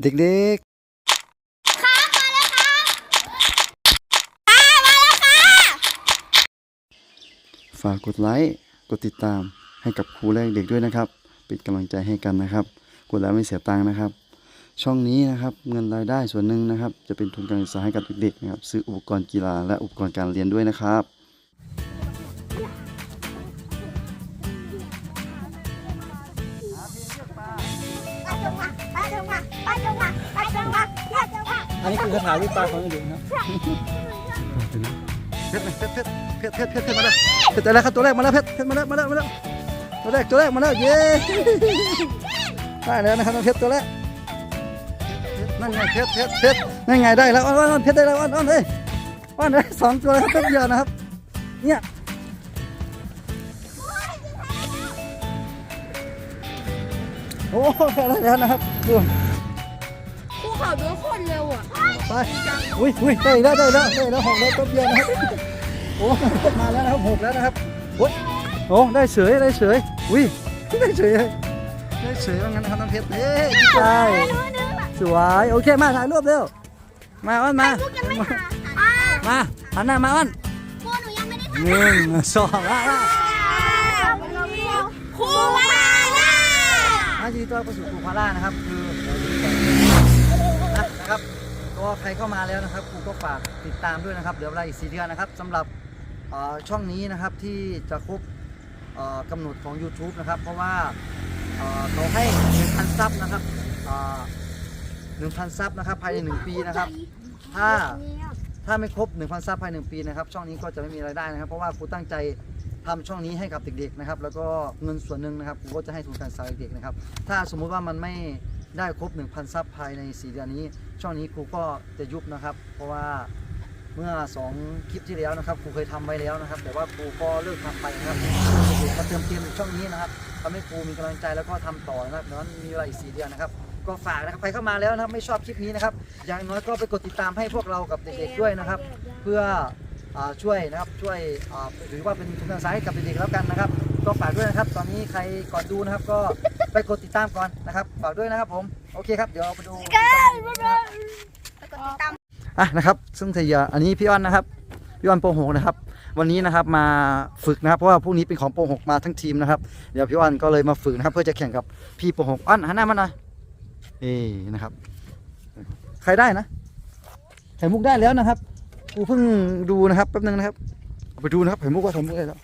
เด็กๆฝากกดไลค์กดติดตามให้กับครูและเด็กด้วยนะครับ เป็นกำลังใจให้กันนะครับ กดแล้วไม่เสียตังค์นะครับ ช่องนี้นะครับเงินรายได้ส่วนหนึ่งนะครับ จะเป็นทุนการศึกษาให้กับเด็กๆนะครับ ซื้ออุปกรณ์กีฬาและอุปกรณ์การเรียนด้วยนะครับ อันนี้คือคาถาวิปาของเด็กนะเพชรเพชรเพชรเพชรเพชรเพชรมาแล้วเพชรแล้วครับตัวแรกมาแล้วเพชรเพชรมาแล้วมาแล้วมาแล้วตัวแรกตัวแรกมาแล้วเย้ได้แล้วนะครับเพชรตัวแรกนั่นไงเพชรเพชรเพชรนั่นไงได้แล้วอ้อนอ้อนเพชรได้แล้วอ้อนอ้อนเลยอ้อนเลยสองตัวแล้วเพชรเดียวนะครับเนี่ยโอ้ได้แล้วนะครับดู ภูเขาเดินโคตรเร็วอะไปอุ้ยอุ้ยได้แล้วได้แล้วได้แล้วหกแล้วแป๊บเดียวนะครับโอ้มาแล้วนะครับหกแล้วนะครับโอ้ยโอ้ได้เฉยได้เฉยอุ้ยได้เฉยเลยได้เฉยว่างั้นนะครับน้องเพชรเอ้ยดีใจสวยโอเคมาถ่ายรูปเร็วมาอ้อนมาอ่ามาหันหน้ามาอ้อนครูหนูยังไม่ได้หนึ่งสองอะอะครูมาล่าอายินดีต้อนรับเข้าสู่ครูพาร่านะครับคืออะ นะครับ ก็ใครเข้ามาแล้วนะครับครูก็ฝากติดตามด้วยนะครับเดี๋ยวเวลาอีกสี่เดือนนะครับสำหรับช่องนี้นะครับที่จะครบกำหนดของ YouTube นะครับ เพราะว่าเอ่อเขาให้1,000ซับนะครับเอ่อ1,000ซับนะครับภายใน 1 ปีนะครับ ถ้าถ้าไม่ครบ 1,000ซับภายใน 1 ปีนะครับ ช่องนี้ก็จะไม่มีรายได้นะครับ เพราะว่าครูตั้งใจทำช่องนี้ให้กับเด็กๆนะครับ แล้วก็เงินส่วนหนึ่งนะครับครูก็จะให้ทุนการศึกษาเด็กๆนะครับ ถ้าสมมุติว่ามันไม่ ได้ครบ 1,000 ซับภายใน 4 เดือนนี้ ช่องนี้ครูก็จะยุบนะครับ เพราะว่าเมื่อ 2 คลิปที่แล้วนะครับครูเคยทำไว้แล้วนะครับ แต่ว่าครูก็เลิกทำไปนะครับมาเติมเต็มช่องนี้นะครับทำให้ครูมีกำลังใจแล้วก็ทำต่อนะครับดังนั้นมีเวลาอีก 4 เดือนนะครับ ก็ฝากนะครับใครเข้ามาแล้วนะครับไม่ชอบคลิปนี้นะครับ อย่างน้อยก็ไปกดติดตามให้พวกเรากับเด็กๆด้วยนะครับ เพื่อช่วยนะครับช่วยอ่าถือว่าเป็นทุนการศึกษาให้กับเด็กๆแล้วกันนะครับ ก็ฝากด้วยนะครับ ตอนนี้ใครก่อนดูนะครับ ก็ไปกดติดตามก่อนนะครับฝากด้วยนะครับผมโอเคครับเดี๋ยวเราไปดูนะครับกดติดตาม อะนะครับ ซึ่งเทียอันนี้พี่อ้อนนะครับพี่อ้อนโปรหกนะครับ วันนี้นะครับมาฝึกนะครับเพราะว่าพรุ่งนี้เป็นของโปรหกมาทั้งทีมนะครับเดี๋ยวพี่อ้อนก็เลยมาฝึกนะครับ เพื่อจะแข่งกับพี่โปรหกอ้อนหันหน้ามาหน่อยเอ้นะครับ ใครได้นะไข่มุกได้แล้วนะครับกูเพิ่งดูนะครับแป๊บนึงนะครับเอาไปดูนะครับไข่มุกว่าไข่มุกได้แล้ว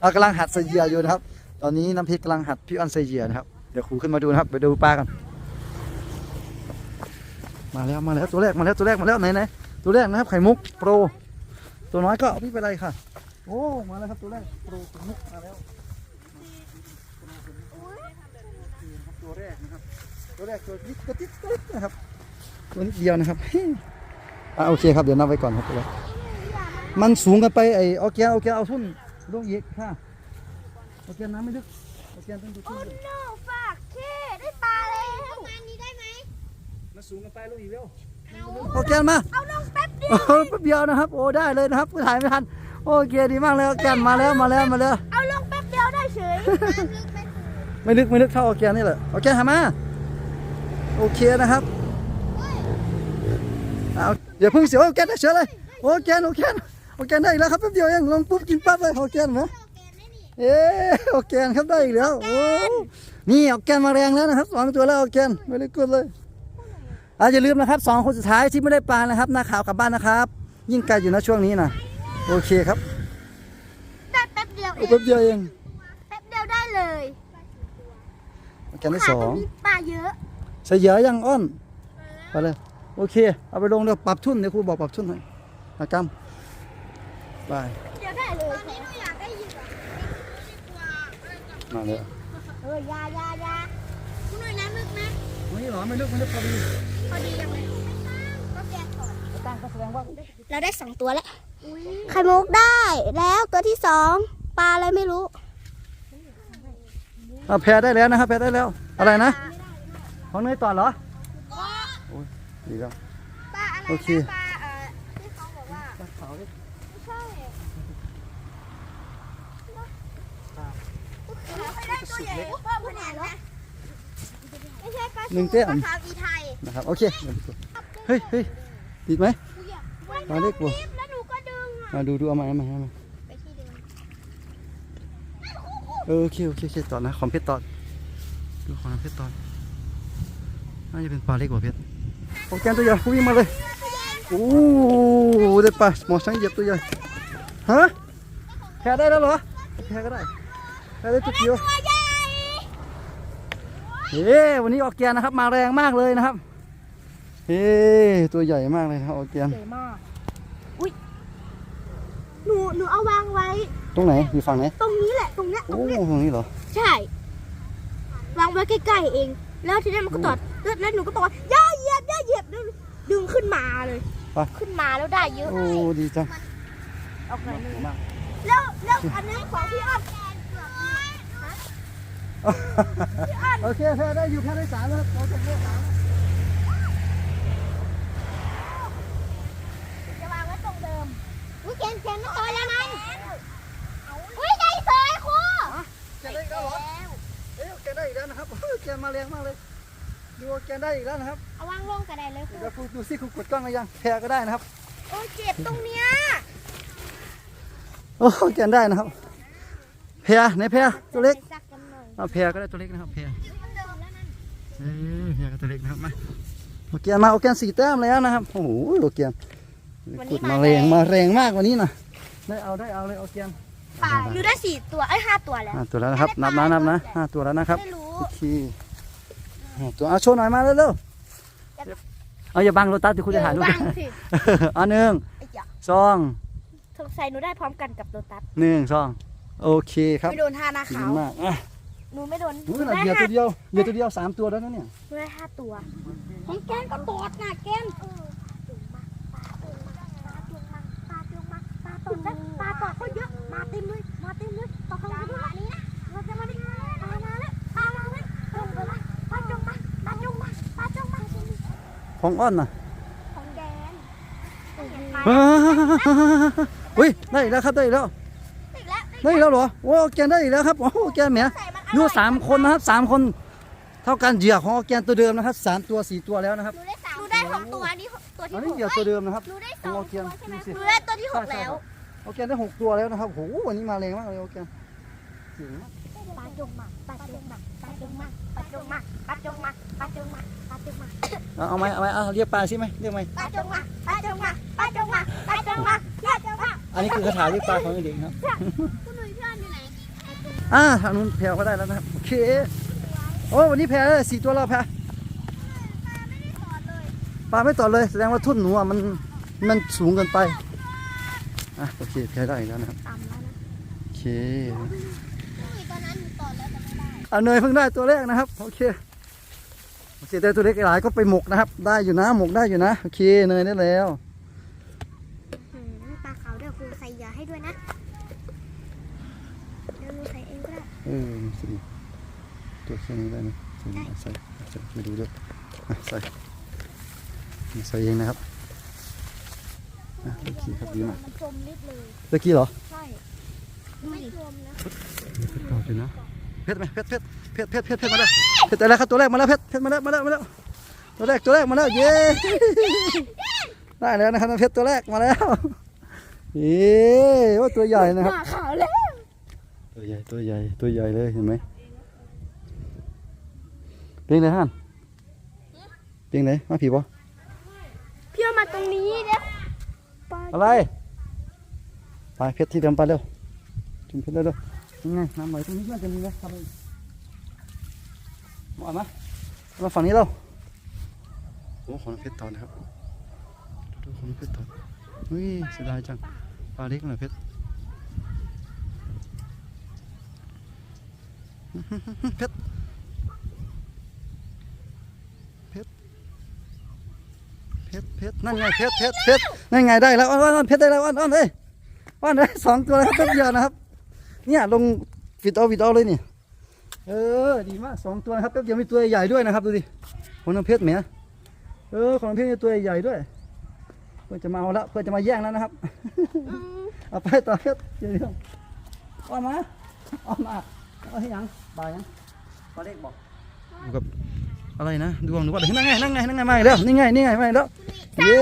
เอากำลังหัดใส่เหยื่ออยู่นะครับ ตอนนี้น้ำพริกกำลังหัดพี่อ้อนใส่เหยื่อนะครับ เดี๋ยวครูขึ้นมาดูนะครับ ไปดูปลากัน มาแล้วมาแล้วตัวแรกมาแล้วตัวแรกมาแล้วไหนไหนตัวแรกนะครับไข่มุกโปร ตัวน้อยก็เอาไม่เป็นไรค่ะ โอ้มาแล้วครับตัวแรกโปรไข่มุกมาแล้วตัวแรกนะครับตัวแรกตัวนิดกระติดกระติดนะครับตัวนิดเดียวนะครับอะโอเคครับเดี๋ยวนับไว้ก่อนครับตัวแรก มันสูงกันไปไอ้โอเคโอเคเอาทุ่นลงอีกค่ะโอเคน้ำไม่ลึกโอเคต้องดูทุ่นด้วยโนฝากเคได้ปลาแล้วประมาณนี้ได้ไหมมันสูงกันไปลงอีกเร็วโอเคมาเอาลงแป๊บเดียวแป๊บเดียวนะครับโอ้ได้เลยนะครับถ่ายไม่ทันโอเคดีมากเลยออร์แกนมาแล้วมาแล้วมาแล้วเอาลงแป๊บเดียวได้เฉยไม่ลึกไม่ลึกเท่าออร์แกนนี่แหละออร์แกนหามาโอเคนะครับเอาอย่าเพิ่งเสียวออร์แกนได้เฉยเลยออร์แกนออร์แกน ออร์แกนได้อีกแล้วครับแป๊บเดียวเองลงปุ๊บกินปั๊บเลยออร์แกนนะเอ๊ะออร์แกนครับได้อีกแล้วโอ้นี่ออร์แกนมาแรงแล้วนะครับสองตัวแล้วออร์แกนไม่ได้กดเลยอะอย่าลืมนะครับสองคนสุดท้ายที่ไม่ได้ปลานะครับหน้าข่าวกลับบ้านนะครับ ยิ่งไกลอยู่นะช่วงนี้นะโอเคครับได้แป๊บเดียวเอโอ้งแป๊บเดียวเองแป๊บเดียวได้เลยแกนที่สองหาตรนี้ปลาเยอะใส่เหยอะยังอ้อนไปเลยโอเค เอาไปลงเดี๋ยวปรับทุนเดี๋ยวครูบอกปรับทุนให้อากรรม ไปเดียวได้เลยตอนนี้หนูอยากได้ยินอะมาเลยเออยายายาคุณหน่วยน้ำลึกไหมนี่เหรอไม่ลึกไม่ลึกพอดีพอดียังไงก็แกะก่อนตั้งก็แสดงว่าเราได้สองตัวแล้วไข่มุกได้แล้วตัวที่สองปลาอะไรไม่รู้เอาแพ้ได้แล้วนะครับแพ้ได้แล้ว อะไรนะของเนยต่อเหรอโอ้ยดีแล้วปลาอะไรโอเค นะปลาเอ่อที่เขาบอกว่า ขาวดิ ไม่ใช่ ไม่ได้ตัวใหญ่เพิ่มขนาดนะไม่ใช่ปลาหนึ่งแต้มภาษาอีไทยนะครับโอเคเดี๋ยวไปดูเฮ้ยเฮ้ยติดไหมปลาเล็กกว่าแล้วหนูก็ดึงอะมาดูดูเอามาเอามาเอามาไปที่เดิมเออโอเคโอเคโอเคต่อนะของเพชรต่อดูของเพชรต่อน่าจะเป็นปลาเล็กกว่าเพชรโอเคตัวใหญ่วิ่งมาเลยโอ้ได้ปลาหมอช้างเหยียบตัวใหญ่ฮะแพ้ได้แล้วเหรอแพ้ก็ได้แพ้ ได้ตัวเดียวตัวใหญ่เฮ้วันนี้ออกแกนนะครับมาแรงมากเลยนะครับเฮ้ตัวใหญ่มากเลยครับออกแกนใหญ่มากอุ้ยหนูหนูเอาวางไว้ ตรงไหนอยู่ฝั่งไหนตรงนี้แหละตรงเนี้ยตรโอ้งเนี้ยตรงนี้เหรอใช่ วางไว้ใกล้ๆเอง แล้วทีนี้มันก็ตอดแล้วแล้วหนูก็บอกว่าอย่าเหยียบอย่าเหยียบแล้วดึงขึ้นมาเลยไปขึ้นมาแล้วได้เยอะโอ้ดีจังเอาไปเลยแล้วแล้วอันนี้ของพี่อ้อม โอเคแพ้ได้อยู่แพ้ได้สามแล้วเราจะเลือกสามจะวางไว้ตรงเดิมอุ้ยเกนเกนไม่ต่อแล้วนั้นอุ้ยได้เสยครูแกได้อีกแล้วเหรอเอ้ยแกได้อีกแล้วนะครับเฮ้ยแกมาแรงมากเลยดูว่าแกได้อีกแล้วนะครับเอาวางลงกระไดเลยครูเดี๋ยวครูดูซิครูกดกล้องหรือยังแพ้ก็ได้นะครับโอ้ยเจ็บตรงเนี้ยโอ้แกได้นะครับแพ้ไหนแพ้ตัวเล็กสักกันหน่อย เอาแพ้ก็ได้ตัวเล็กนะครับแพ้มันเดิมแล้วนั่นเอ้ยแพ้ก็ตัวเล็กนะครับมาโอเคมาโอเคสี่แต้มแล้วนะครับโอ้โหโอเคกดมาแรงมาแรงมากกว่านี้นะได้เอาได้เอาเลยโอเคป่าหนูได้สี่ตัวเอ้ยห้าตัวแล้วห้าตัวแล้วนะครับนับนะนับนะห้าตัวแล้วนะครับไม่รู้โอเคห้าตัวเอาโชว์หน่อยมาเร็วๆเอาอย่าบังโรตัสที่คุณจะถ่ายรูปวางสิเอาหนึ่งไอ้ยะสองสงสัยหนูได้พร้อมกันกับโดตัสหนึ่งสองโอเคครับไม่โดนท่าหน้าดีขาวมากอะ หนูไม่โดนหนูหขนูนาดได้เหยื่อห้าตัวเดียวเหยื่อตัวเดียวสามตัวแล้วนะเนี่ยหนูได้ห้าตัว ของแกนก็ตอดนะแกนปลาจุงมาปลาจุงมาปลาตอดก็เยอะมาเต็มเลยมาเต็มเลยต่อเขาไปด้วยนี่นะเราจะมาดิปลามาแล้วปลามาแล้วปลามาปลาจุงมาปลาจุงมาปลาจุงมาของอ้อนน่ะของแดนอ่าอุ้ยได้อีกแล้วครับได้อีกแล้วติดแล้วได้อีกแล้วเหรอโอ้แกนได้อีกแล้วครับโอ้แกนแหม ใส่มันดูสามคนนะครับสามคน เท่ากันเหยื่อของแกนตัวเดิมนะครับสามตัวสี่ตัวแล้วนะครับ หนูได้สามหนูได้หกตัวนี่ตัวอัที่นหนี้กเหยื่อตัวเดิมนะครับหนูได้สขอองงโอเคียนตัวใช่ไหมดูสิหนูได้ตัวที่หกใช่แล้วโอแกนได้หกตัวแล้วนะครับโอ้โหวันนี้มาแรงมากเลยโอแกนเจ๋งมากปลาจุงมาปลาจุงมาปลาจุงมาปลาจุงมาปลาจุงมาปลาจุงมาปลาจุงมาเอาเอาไหมเอาไหมเอาเรียกปลาใช่ไหมเรียกไหมปลาจุงมาปลาจุงมาปลาจุงมาปลาจุงมาปลาจุงมาอันนี้คือคาถาเรียกปลาของเด็กๆครับ อ่าทางนู้นแพรก็ได้แล้วนะครับ โอเค โอ้วันนี้แพ้สี่ตัวแล้วแพรปลาไม่ต่อเลยแสดงว่าทุ่นหนูอะมันมันสูงเกินไปอะโอเคแพรได้แล้วนะครับต่ำแล้วนะโอเคตอนนั้นหนูต่อแล้วแต่ไม่ได้เอาเนยเพิ่งได้ตัวแรกนะครับโอเคโอเคแต่ตัวเล็กหลายก็ไปหมกนะครับ ได้อยู่นะหมกได้อยู่นะโอเคเนยได้แล้ว ปลาขาวเดี๋ยวครูใส่ยาให้ด้วยนะเดี๋ยวหนูใส่ เองก็ได้เออสิตัวแค่นี้ได้ไหมใส่ใส่ใส่ไม่ดูด้วยอะใส่ใส่เองนะครับอะโอเคครับดีมากมันจมนิดเลยตะกี้เหรอ ใช่ไม่จมนะเพชรเก่าอยู่นะ เพชรไหมเพชรเพชรเพชรเพชรเพชรเพชรมาแล้วเพชรแต่แล้วครับตัวแรกมาแล้วเพชรเพชรมาแล้วมาแล้วมาแล้วตัวแรกตัวแรกมาแล้วเย้ได้แล้วนะครับเพชรตัวแรกมาแล้วเย้ว่าตัวใหญ่นะครับหน้าขาวแล้ว ตัวใหญ่ตัวใหญ่ตัวใหญ่เลยเห็นไหมเพียงไหนฮั่นเพียงไหนมาผีบ่พี่เอามาตรงนี้เนี่ยปลาอะไรไปเพชรที่เดิมไปเร็วจุ่มเพชรเร็วเร็วยังไงน้ำไหลตรงนี้น่าจะมีนะทำไปมามามาฝั่งนี้เราโอ้ของน้ำเพชรตอนนะครับดูของน้ำเพชรตอนอุ้ยเสียดายจังปลาเล็กหน่อยเพชร เพชรเพชรเพชรเพชรนั่นไงเพชรเพชรเพชรนั่นไงได้แล้วอ้อนอ้อนเพชรได้แล้วอ้อนอ้อนเลยอ้อนได้สองตัวแล้วครับแป๊บเดียวนะครับเนี่ยลงวิดเอาวิดเอาเลยนี่เออดีมากสองตัวนะครับแป๊บเดียวมีตัวใหญ่ด้วยนะครับดูดิของน้ำเพชรเหมียเออของน้ำเพชรมีตัวใหญ่ด้วยเพื่อจะมาเอาละเพื่อจะมาแย่งแล้วนะครับเอาไปต่อเพชรเดี๋ยวเดี๋ยวอ้อนมาอ้อนมาเอาให้ยัง บ่ายยังปลาเล็กบอกอยู่กับอะไรนะดวงหรือว่าอะไรนั่งไงนั่งไงนั่งไงมาอีกแล้วนี่ไงนี่ไงมาอีกแล้วเย้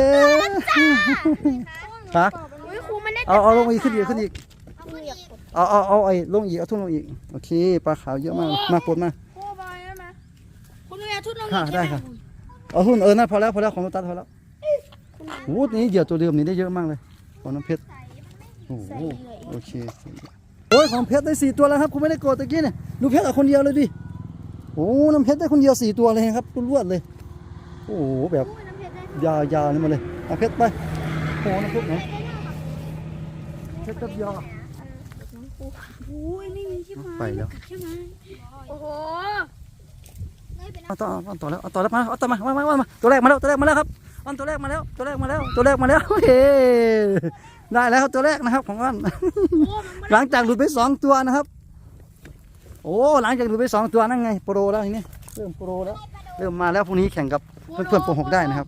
ฮะอุ้ยครูมันได้เอาเอาลงอีกขึ้นอีกขึ้นอีกครูอยากกดเอาเอาเอาไอ้ลงอีกเอาทุ่นลงอีกโอเคปลาขาวเยอะมากมาปลดมาครูบอยได้ไหมคุณเรียนชุดลงค่ะได้ค่ะเอาทุ่นเออนั่นพอแล้วพอแล้วของตัดพอแล้วโอ้โหนี่เหยื่อตัวเดิมนี่ได้เยอะมากเลยของน้ำเพชรโอ้โหโอเค โอ้ยของเพชรได้สี่ตัวแล้วครับคุณไม่ได้โกรธตะกี้เนี่ยดูเพชรเอาคนเดียวเลยดิโอ้น้ำเพชรได้คนเดียวสี่ตัวเลยครับรวดๆเลยโอ้โหแบบยาวๆนี่มาเลยเอาเพชรไปโอ้น้ำเพชรไหนเพชรแป๊บเดียวอุ้ยไม่มีใช่ไหมไปแล้วใช่ไหมโอ้โหเอาต่อเอาต่อแล้วเอาต่อแล้วมาเอาต่อมามามามามาตัวแรกมาแล้วตัวแรกมาแล้วครับอันตัวแรกมาแล้วตัวแรกมาแล้วตัวแรกมาแล้วเฮ้ ได้แล้วครับตัวแรกนะครับของอันหลังจากหลุดไปสองตัวนะครับ โอ้หลังจากหลุดไปสองตัวนั่นไงโปรแล้วทีนี้เริ่มโปรแล้ว เริ่มมาแล้วพรุ่งนี้แข่งกับเพื่อนเพื่อนโปรหกได้นะครับ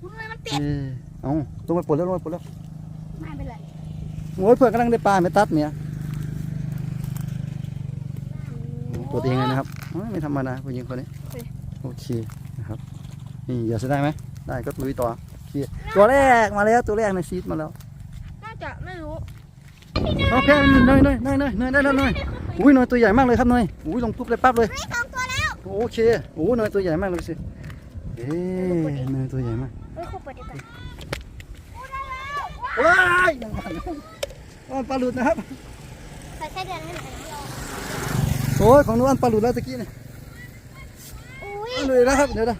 คุณเลยมันติดเออเอาลงไปปลดแล้วลงไปปลดแล้วไม่เป็นไรโอ้ยเพื่อนกำลังได้ปลาไม่ตัดเมียปลดเองเลยนะครับโอ้ยไม่ธรรมดาผู้หญิงคนนี้โอเคนะครับนี่อย่าเสียได้ไหมได้ก็ลุยต่อโอเคตัวแรกมาแล้วตัวแรกในซีดมาแล้วน่า จะไม่รู้โอเคเนยเนยเนยเนยเนยได้แล้วเนยอุ้ยเนยตัวใหญ่มากเลยครับเนยอุ้ยลงปุ๊บเลยปั๊บเลยไม่สองตัวแล้วโอเคโอ้เนยตัวใหญ่มากเลยสิเอ๊ะเนยตัวใหญ่มากเฮ้ยครูเปิดดีกว่าว้ายอันปลาหลุดนะครับใส่ไส้เดือนให้หน่อยนะโอ้ยของนู้นอันปลาหลุดแล้วตะกี้เนี่ยอุ้ยอันหลุดแล้วครับเดี๋ยวนะ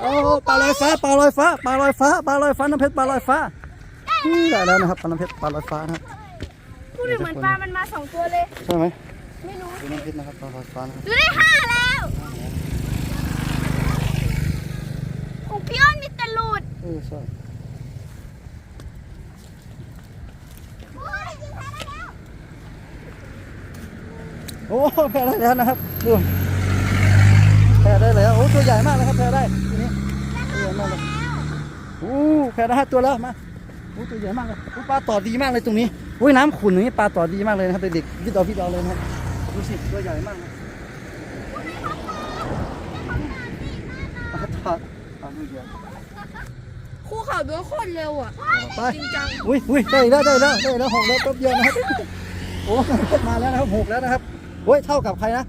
โอ้ปลาลอยฟ้าปลาลอยฟ้าปลาลอยฟ้าปลาลอยฟ้าน้ำเพชรปลาลอยฟ้าอืม ได้แล้วนะครับปลาน้ำเพชรปลาลอยฟ้านะครับพูดเหมือนปลามันมาสองตัวเลยใช่ไหมไม่รู้เป็นน้ำเพชรนะครับปลาลอยฟ้านะครับดูได้ห้าแล้วของพี่อ้อนมีแต่หลุดเออใช่โอ้ยยิงแพ้ได้แล้วโอ้แพ้ได้แล้วนะครับดูแพ้ได้แล้วโอ้ตัวใหญ่มากเลยครับแพ้ได้ทีนี้ตัวใหญ่มากเลยโอ้แพ้ได้ห้าตัวแล้วมา โอ้ตัวใหญ่มากเลยโอ้ปลาต่อดีมากเลยตรงนี้โอ้ยน้ำขุ่นอย่างนี้ปลาต่อดีมากเลยนะครับเด็กๆวิดเอาวิดเอาเลยนะครับดูสิตัวใหญ่มากนะปลาต่อปลาไม่เยอะคู่เขาดูโคตรเร็วอะไปจริงจังอุ้ยอุ้ยได้แล้วได้แล้วได้แล้วหกแล้วแป๊บเดียวนะครับโอ้มาแล้วนะครับหกแล้วนะครับโอ้ยเท่ากับใครนะ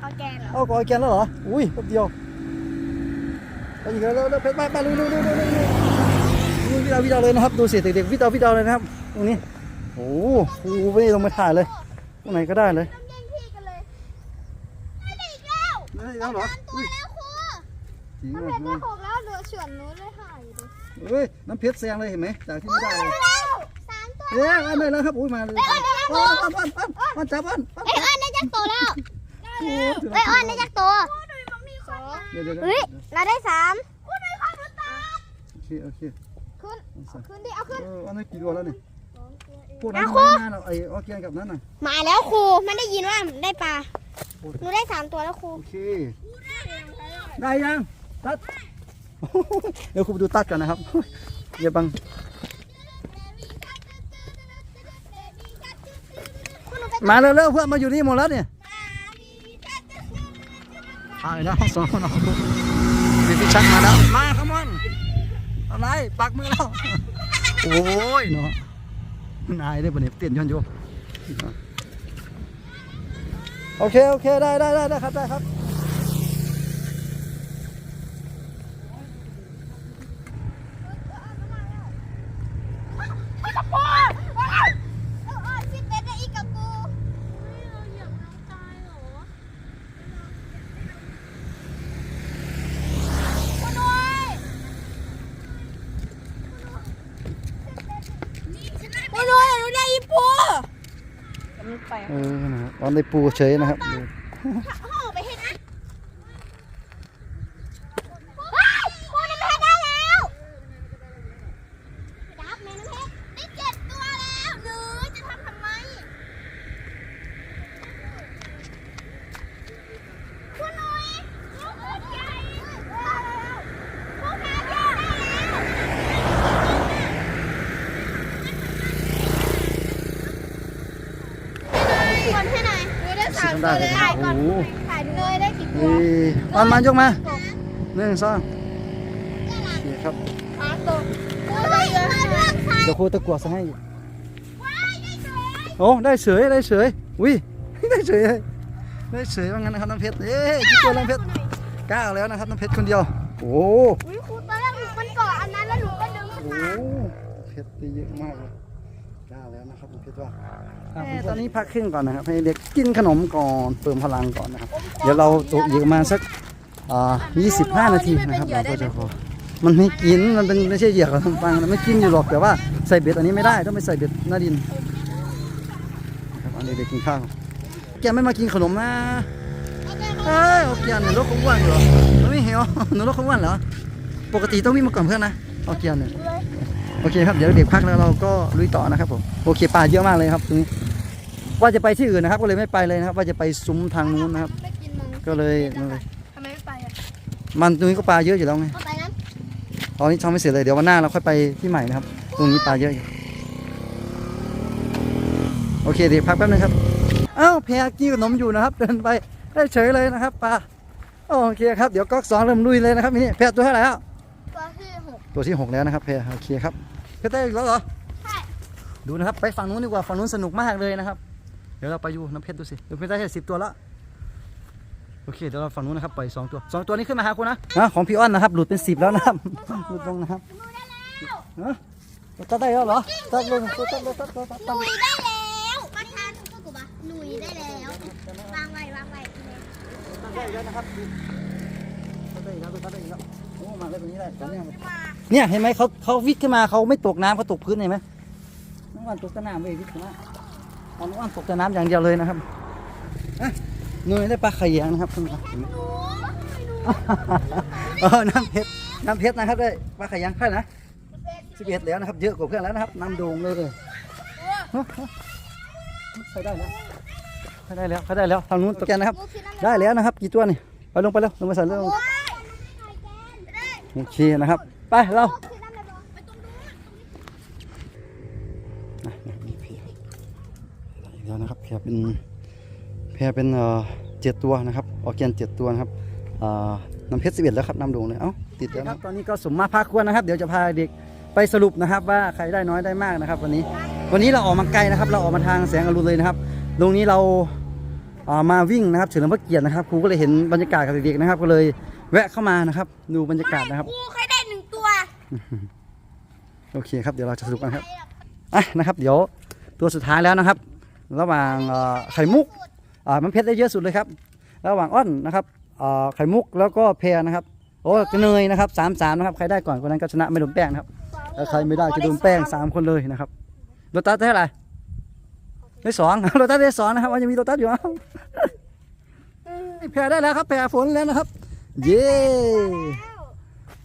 เอาแกนเหรอเอากอยแกนแล้วเหรออุ้ยแป๊บเดียวไปอีกแล้วเร็วเร็วเพชรไปไปลุยลุยลุยลุยลุยลุย วิดาวิดาเลยนะครับ ดูสิเด็กๆวิดาวิดาเลยนะครับ ตรงนี้ โอ้โหครูไม่ได้ลงมาถ่ายเลยตรงไหนก็ได้เลยต้องแย่งที่กันเลยไม่ได้อีกแล้วได้แล้วเหรอตัวแล้วครูจริงมันเหรเป็นได้อหกแล้วเหลือเฉือนนู้นเลยค่ะอยู่ดิเฮ้ยน้ำเพชรแซงเลยเห็นไหมจากที่ไม่ได้เลยแล้วสามตัวเอ๊ะอันไหนแล้วครับอุ้ยมาเลยอ้อนอ้อนอ้อนอ้อนอ้อนจับอ้อนอ้อนไอ้อ้อนได้จักตัวแล้วโอ้ไอ้อ้อนได้จักตัวเดี๋ยวเดี๋ยวเฮ้ยเราได้สามโอเคโอเค ขึ้นเอาใส่ขึ้นดิ เอาขึ้น เอออันนี้กี่ตัวแล้วเนี่ยพูดนั้นอะครูมาหน่อยไอ้ออเกียนกับนั้นน่ะมาแล้วครูมันได้ยินว่าได้ปลา หนูได้สามตัวแล้วครู โอเค ได้ยังตัดเดี๋ยวครูไปดูตัดกันนะครับอย่าบังมาเร็วๆเพื่อนมาอยู่นี่หมดแล้วเนี่ยตายแล้วสองคนเอามีพี่ชักมาแล้วมาขม อนอะไรปักมือแล้ว โอ้ยเนาะนายได้ปะเนี่ยเต้นย้อนโยโอเค โอเค ได้ได้ได้ได้ครับ ได้ครับ กระปูเออเออชิดเป็นได้อีกกระปูเราเหยียบน้ำตายเหรอคุณนุ้ยคุณนุ้ยหนูได้อีปู เออนะครับตอนได้ปูเฉยนะครับดู ห้องไปเห็นนะว้ายปูน้ำเพชรได้แล้วดับแม่น้ำเพชรได้เจ็ดตัวแล้วหนูจะทำทำไม คุณหนุ่ยลูกคนใหญ่ได้แล้วลูกค้าเยอะได้แล้วคนให้หน่อยหนูได้สามตัว เลยถ่ายก่อนโอ้โหถ่ายเนยได้กี่ตัวดีออนมายกมาหนึ่งสองโอเคครับขาตกเฮ้ยมาเรื่องใครเดี๋ยวครูตะกรวดซะให้อยู่โอ้ได้เฉยได้เฉยอุ้ยได้เฉยเลยได้เฉยว่างั้นนะครับน้ำเพชรเอ้ยกี่ตัวน้ำเพชรกล้าแล้วนะครับน้ำเพชรคนเดียว โอ้อุ้ยครูตอนแรกหนูมันเกาะอันนั้นแล้วหนูก็ดึงขึ้นโหมาเพชรได้เยอะมากเลยกล้าแล้วนะครับน้ำเพชรว่า ตอนนี้พักครึ่งก่อนนะครับ ให้เด็กกินขนมก่อนเติมพลังก่อนนะครับ เดี๋ยวเราตกอีกประมาณสักอ่า25นาทีนะครับเราก็จะพอมันไม่กิน มันเป็นไม่ใช่เหยื่อกับขนมปังมันไม่กินอยู่หรอก แต่ว่าใส่เบ็ดอันนี้ไม่ได้ ต้องไปใส่เบ็ดหน้าดินครับอันนี้เด็กกินข้าว แกไม่มากินขนมนะเอ้ยโอเคเนี่ยรถเขาอ้วนอยู่เหรอมันไม่เหี่ยวหนูรถเขาอ้วนเหรอ ปกติต้องวิ่งมาก่อนเพื่อนนะโอเคเนี่ยโอเคครับ เดี๋ยวเด็กพักแล้วเราก็ลุยต่อนะครับผม โอเคปลาเยอะมากเลยครับตรงนี้ ว่าจะไปที่อื่นนะครับ ก็เลยไม่ไปเลยนะครับ ว่าจะไปซุ้มทางนู้นนะครับ ไม่กินมังก็เลยนั่นเลยทำไมไม่ไปอะมันตรงนี้ก็ปลาเยอะอยู่แล้วไงก็ไปนั้นตอนนี้ทำไม่เสร็จเลยเดี๋ยววันหน้าเราค่อยไปที่ใหม่นะครับ ตรงนี้ปลาเยอะอยู่โอเคเดี๋ยวพักแป๊บนึงครับอ้าวแพรกินขนมอยู่นะครับ เดินไปได้เฉยเลยนะครับปลาโอเคครับเดี๋ยวก๊อกสองเริ่มลุยเลยนะครับนี่แพรตัวเท่าไหร่แล้วตัวที่หกตัวที่หกแล้วนะครับแพรโอเคครับแพรได้อีกแล้วเหรอใช่ดูนะครับไปฝั่งนู้นดีกว่าฝั่งนู้นสนุกมากเลยนะครับเดี๋ยวเราไปดูน้ำเพชรดูสิดูเพชรได้แค่สิบตัวละโอเคเดี๋ยวเราฝั่งนู้นนะครับปล่อยสองตัวสองตัวนี้ขึ้นมาหาคุณนะอะของพี่อ้อนนะครับ หลุดเป็นสิบแล้วนะครับหลุดลงนะครับหนูได้แล้วฮะตัดได้แล้วเหรอตัดลงตัดตัดตัดตัดตัดหนุยได้แล้วมาทานตุ๊กตุ๊กปะหนุยได้แล้ววางไว้วางไว้ตัดได้แล้วนะครับตัดได้แล้วตัดได้แล้วโอ้มาเลยตรงนี้ได้ตัดเนี่ยมาเนี่ยเห็นไหมเขาเขาวิทย์ขึ้นมาเขาไม่ตกน้ำเขาตกพื้นเห็นไหมน้องวันตกแต่น้ำไม่วิทย์ขึ้นมา เอาน้องวันตกแต่น้ำอย่างเดียวเลยนะครับอะหน่วยได้ปลาไข่แยงนะครับคุณครับหนูหนูเออน้ำเพชรน้ำเพชรนะครับได้ปลาไข่แยงเท่าไหร่นะสิบเอ็ดแล้วนะครับเยอะกว่าเพื่อนแล้วนะครับน้ำโด่งเลยใช้ได้แล้วใช้ได้แล้วใช้ได้แล้วทางนู้นตกแกนนะครับหนูคิดอะไรได้แล้วนะครับกี่ตัวนี่ไปลงไปแล้วลงไปใส่เรื่องโอ้ยโอเคนะครับ ไปเรา รับแพรเป็นแพรเป็นเอ่อเจ็ดตัวนะครับออกแกนเจ็ดตัวนะครับอ่าน้ำเพชรสิบเอ็ดแล้วครับน้ำโด่งเลยเอ้าติดแล้วครับตอนนี้ก็สมมาพาควรนะครับ เดี๋ยวจะพาเด็กไปสรุปนะครับว่าใครได้น้อยได้มากนะครับ วันนี้วันนี้เราออกมาไกลนะครับ เราออกมาทางแสงอรุณเลยนะครับตรงนี้เราเอ่อมาวิ่งนะครับเฉลิมพระเกียรตินะครับครูก็เลยเห็นบรรยากาศกับเด็กๆนะครับ ก็เลยแวะเข้ามานะครับ ดูบรรยากาศนะครับกูเคยได้หนึ่งตัวโอเคครับเดี๋ยวเราจะสรุปกันครับอะนะครับ เดี๋ยวตัวสุดท้ายแล้วนะครับ ระหว่างเอ่อไข่มุกอ่ามันเพชรได้เยอะสุดเลยครับ ระหว่างอ้อนนะครับอ่าไข่มุกแล้วก็แพรนะครับโอ้เนยนะครับสามสามนะครับใครได้ก่อนคนนั้นก็ชนะไม่โดนแป้งนะครับถ้าใครไม่ได้จะโดนแป้งสามคนเลยนะครับโรตัสได้เท่าไหร่ได้สองโรตัสได้สองนะครับว่าจะมีโรตัสอยู่อ้าวแพรได้แล้วครับแพรฝนแล้วนะครับ เย้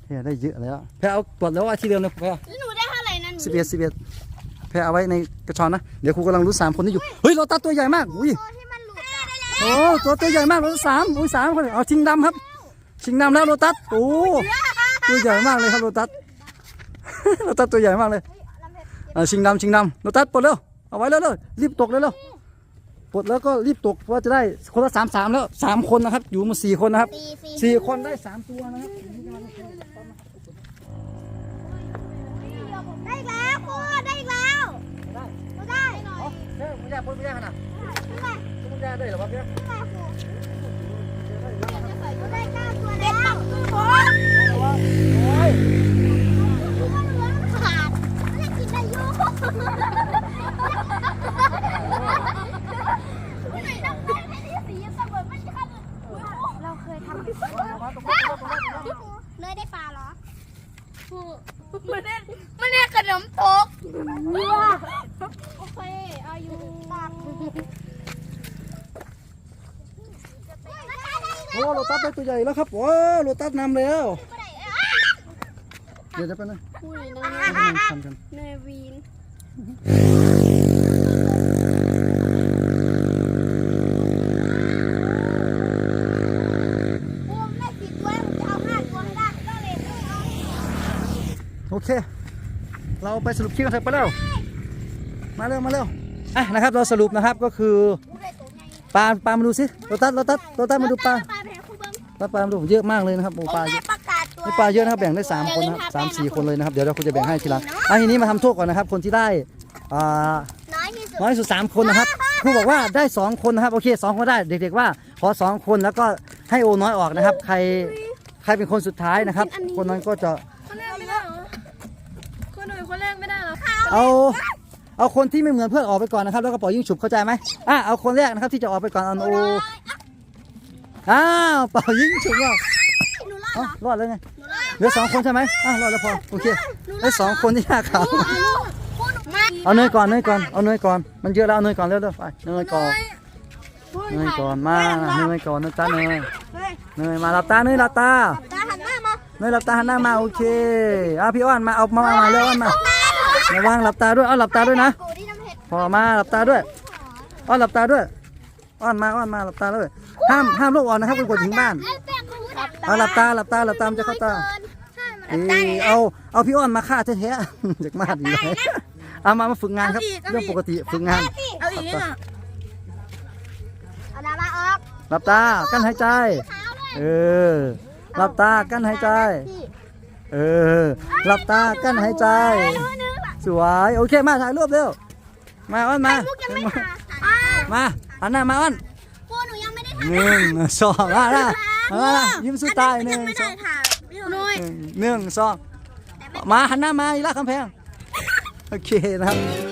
แพรได้เยอะแล้วแพรเอาตรวจแล้วว่าที่เดิมเลยแพรแล้วหนูได้เท่าไหร่นั่นสิบเอ็ดสิบเอ็ด แพรเอาไว้ในกระชอนนะ เดี๋ยวครูกำลังรู้สามคนที่อยู่ เฮ้ยโรตัสตัวใหญ่มาก อุ้ย ตัวที่มันหลุดอะได้แล้วโอ้ตัวตัวใหญ่มากโรตัสสามอุ้ยสามคนเอาชิงดำครับ ชิงดำแล้วโรตัส โอ้ตัวใหญ่มากเลยครับโรตัสโรตัสตัวใหญ่มากเลยเอาชิงดำชิงดำโรตัสปลดเร็ว เอาไว้เร็วเร็วรีบตกเร็วเร็วปลดแล้วก็รีบตกเพราะว่าจะได้คนละสามสามแล้วสามคนนะครับ อยู่มาสี่คนนะครับสี่สี่สี่คนได้สามตัวนะครับได้อีกแล้วกูได้อีกแล้วได้กูได้ เอาเฮ้ยไม่ยากพูดไม่ยากขนาดขึ้นไปไม่ยากได้หรอวะเพื่อนขึ้นไปครูกูได้เก้าตัวแตัสได้ตัวใหญ่แล้วครับโอ้โรตัสนำแล้ว เดี๋ยวจะไปนะคุยกำลังทำกันเนยวีนกูไม่สิบตัวผมจะเอาห้าตัวให้ได้ก็เลยเอาโอเค เราไปสรุปคลิปกันเถอะไปเร็ว มาเร็ว มาเร็ว อะนะครับ เราสรุปนะครับก็คือกูได้ตัวใหญ่ปลาปลามาดูสิโรตัสโรตัสโรตัสมาดูปลา ปลาแผลคูเบิ้งปลาปลาดูเยอะมากเลยนะครับโอ้ปลาเยแม่อะประกาศตัวนี่ปลาเยอะนะครับแบ่งได้สามคนนะครับสามสี่คนเลยนะครับเดี๋ยวเราคุณจะแบ่งให้ทีหลังอันนี้มาทำโทษก่อนนะครับ คนที่ได้อ่าน้อยที่สุดน้อยสุดสามคนนะครับครูบอกว่าได้สองคนนะครับโอเคสองคนได้เด็กๆว่าขอสองคนแล้วก็ให้โอน้อยออกนะครับ ใครใครเป็นคนสุดท้ายนะครับ คนนั้นก็จะคนแรกไม่ได้เหรอคนหนึ่งคนแรกไม่ได้เหรอเอาเอาคนที่ไม่เหมือนเพื่อนออกไปก่อนนะครับ แล้วก็ปล่อยยิงฉุบเข้าใจไหมอะเอาคนแรกนะครับที่จะออกไปก่อนเอาโอ อ้าวเป่ายิงฉุบว่าหนูรอดเอ้าเหรอรอดเลยไงหนูรอดเหลือสองคนใช่ไหมอะรอดแล้วพอโอเคได้สองคนที่หน้าขาวมาเอาเนยก่อนเนยก่อนเอาเนยก่อนมันเยอะแล้วเอาเนยก่อนเร็วๆไปเนยก่อนเนยก่อนมาเนยก่อนนะจ๊ะเนยเนยมาหลับตาเนยหลับตาตาหันหน้ามาเนยหลับตาหันหน้ามาโอเคอะพี่อ้อนมาเอามามามาเร็วอ้อนมาระวังหลับตาด้วยเอาหลับตาด้วยนะกูที่น้ำเห็ดพอมาหลับตาด้วยอ้อนหลับตาด้วยอ้อนมาอ้อนมาหลับตาด้วย ห้ามห้ามลูกอ่อนนะครับคุณกดถึงบ้านไอ้แป้งกูดับเอาหลับตาหลับตาหลับตามันจะเข้าตาใช่มันเอ้ยเอาเอาพี่อ้อนมาฆ่าแท้ๆจากมาดีเลยเอามามาฝึกงานครับเรื่องปกติฝึกงานเอาอีกอะเอาดามาออกหลับตากั้นหายใจเท้าด้วยเออหลับตากั้นหายใจ เออหลับตากั้นหายใจ สวยโอเคมาถ่ายรูปเร็วมาอ้อนมาลูกยังไม่หาอ่ามาอันหน้ามาอ้อนปู หนูยังไม่ได้หนึ่งสองอะนะมายิ้มสู้ตายหนึ่งสองถ่ายนุ้ยหนึ่งสองมาหันหน้ามาอีกแล้วคำแพงโอเคนะครับ